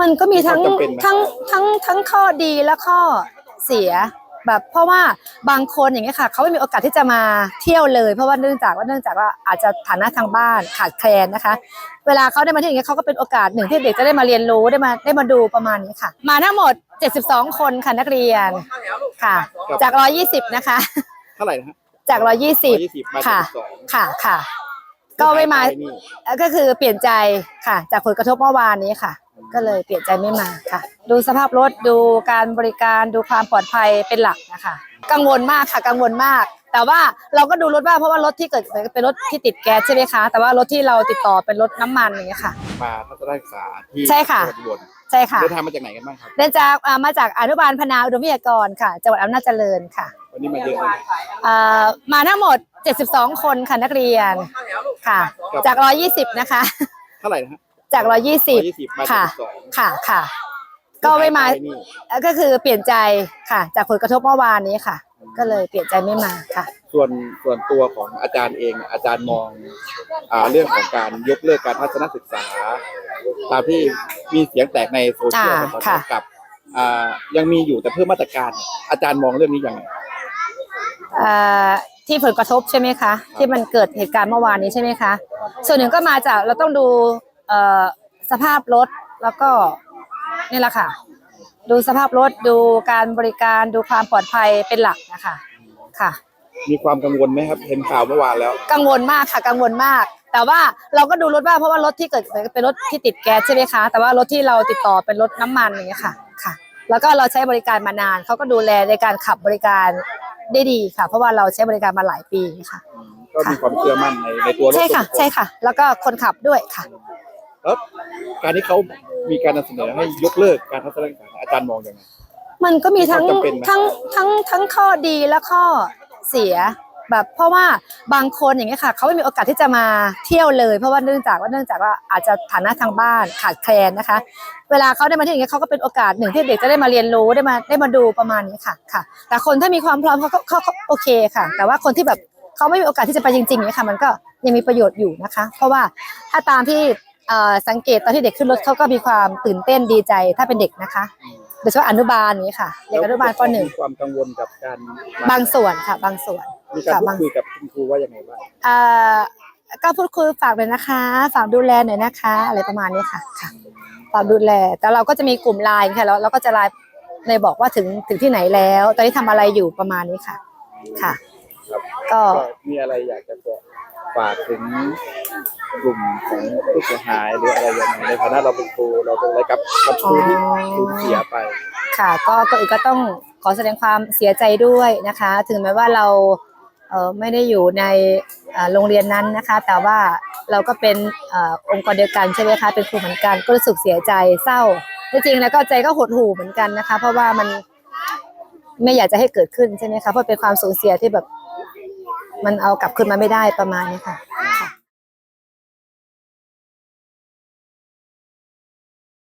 มันก็มีทั้งมีความจำเป็นไหม ทั้งทั้งทั้งข้อดีและข้อเสีย แบบเพราะว่าบางคนอย่างเงี้ยค่ะเขาไม่มีโอกาสที่จะมาเที่ยวเลย เพราะว่าเนื่องจากว่าเนื่องจากว่าอาจจะฐานะทางบ้านขาดแคลนนะคะ เวลาเขาได้มาเที่ยวอย่างเงี้ยเขาก็เป็นโอกาสหนึ่งที่เด็กจะได้มาเรียนรู้ได้มาได้มาดูประมาณนี้ค่ะ มาทั้งหมด 72 คนค่ะนักเรียนค่ะ จาก 120 นะคะ เท่าไหร่นะฮะจาก 120 120มาค่ะสองค่ะค่ะ ก็ไม่มานี่เอ่อก็คือเปลี่ยนใจค่ะ จากผลกระทบเมื่อวานนี้ค่ะ ก็เลยเปลี่ยนใจไม่มาค่ะ ดูสภาพรถดูการบริการดูความปลอดภัยเป็นหลักนะคะ กังวลมากค่ะกังวลมาก แต่ว่าเราก็ดูรถบ้างเพราะว่ารถที่เกิดเป็นรถที่ติดแก๊สใช่ไหมคะ แต่ว่ารถที่เราติดต่อเป็นรถน้ำมันอย่างเงี้ยค่ะ มาทัศนศึกษาที่ใช่ค่ะ จังหวัดอุบลใช่ค่ะเดินทางมาจากไหนกันบ้างครับเดินจากอ่ามาจากอนุบาลพนาอุดมวิทยากรค่ะจังหวัดอำนาจเจริญค่ะวันนี้มาเยอะเลยอ่ามาทั้งหมด 72 คนค่ะนักเรียน ค่ะจาก120นะคะ เท่าไหร่นะฮะจาก120 120มาค่ะ สองค่ะค่ะ ก็ไม่มานี่เอ่อก็คือเปลี่ยนใจค่ะ จากผลกระทบเมื่อวานนี้ค่ะ ก็เลยเปลี่ยนใจไม่มาค่ะ ส่วนส่วนตัวของอาจารย์เองเนี่ยอาจารย์มองอ่าเรื่องของการยกเลิกการทัศนศึกษา ตามที่มีเสียงแตกในโซเชียลอ่ากันตอนค่ะนี้กับอ่ายังมีอยู่แต่เพิ่มมาตรการ อาจารย์มองเรื่องนี้ยังไง เอ่อ ที่ผลกระทบใช่ไหมคะที่มันเกิดเหตุการณ์เมื่อวานนี้ใช่ไหมคะ ส่วนหนึ่งก็มาจากเราต้องดูเอ่อสภาพรถแล้วก็นี่แหละค่ะ ดูสภาพรถดูการบริการดูความปลอดภัยเป็นหลักนะคะค่ะ มีความกังวลไหมครับ เห็นข่าวเมื่อวานแล้ว กังวลมากค่ะกังวลมาก แต่ว่าเราก็ดูรถบ้างเพราะว่ารถที่เกิดเป็นรถที่ติดแก๊สใช่ไหมคะ แต่ว่ารถที่เราติดต่อเป็นรถน้ำมันอย่างเงี้ยค่ะค่ะ แล้วก็เราใช้บริการมานานเขาก็ดูแลในการขับบริการ ได้ดีค่ะ เพราะว่าเราใช้บริการมาหลายปีค่ะ ก็มีความเชื่อมั่นในในตัวรถใช่ค่ะทุกนใช่ค่ะ แล้วก็คนขับด้วยค่ะ แล้วการที่เขามีการนำเสนอให้ยกเลิกการทัศนศึกษาอาจารย์มองยังไง มันก็มีทั้งมีความจำเป็นไหม ทั้งทั้งทั้งข้อดีและข้อเสีย แบบเพราะว่าบางคนอย่างเงี้ยค่ะ เขาไม่มีโอกาสที่จะมาเที่ยวเลย เพราะว่าเนื่องจากว่าเนื่องจากว่าอาจจะฐานะทางบ้านขาดแคลนนะคะ เวลาเขาได้มาเที่ยวอย่างเงี้ยเขาก็เป็นโอกาสหนึ่งที่เด็กจะได้มาเรียนรู้ได้มาได้มาดูประมาณนี้ค่ะค่ะ แต่คนถ้ามีความพร้อมเขาก็เขาเขาโอเคค่ะ แต่ว่าคนที่แบบเขาไม่มีโอกาสที่จะไปจริงๆเนี่ยค่ะ มันก็ยังมีประโยชน์อยู่นะคะ เพราะว่าถ้าตามที่เอ่อสังเกตตอนที่เด็กขึ้นรถเขาก็มีความตื่นเต้นดีใจถ้าเป็นเด็กนะคะโดยเฉพาะอนุบาลนี้ค่ะเด็กอนุบาลปหนึ่งมีความกังวลกับการบางส่วนค่ะ บางส่วน มีการค่ะพูดบางคุยกับคุณครูว่ายังไงบ้างเอ่อก็พูดคุยฝากเลยนะคะ ฝากดูแลหน่อยนะคะ อะไรประมาณนี้ค่ะค่ะฝากดูแล แต่เราก็จะมีกลุ่มไลน์ค่ะแล้วเราก็จะไลน์ในบอกว่าถึงถึงที่ไหนแล้ว ตอนนี้ทำอะไรอยู่ประมาณนี้ค่ะ ค่ะ ครับก็ก็มีอะไรอยากจะบอกฝากถึงกลุ่มของผู้เสียหายหรืออะไรยังไงในฐานะเราเป็นครูเราเป็นอะไรกับกับครูที่สูญเสียไป ค่ะก็ก็อีกก็ต้องขอแสดงความเสียใจด้วยนะคะ ถึงแม้ว่าเรา เออไม่ได้อยู่ในโรงเรียนนั้นนะคะ แต่ว่าเราก็เป็นออองค์กรเดียวกันใช่ไหมคะเป็นครูเหมือนกันก็รู้สึกเสียใจเศร้าที่จริงแล้วก็ใจก็หดหู่เหมือนกันนะคะ เพราะว่ามันไม่อยากจะให้เกิดขึ้นใช่ไหมคะเพราะเป็นความสูญเสียที่แบบ มันเอากลับคืนมาไม่ได้ประมาณนี้ค่ะ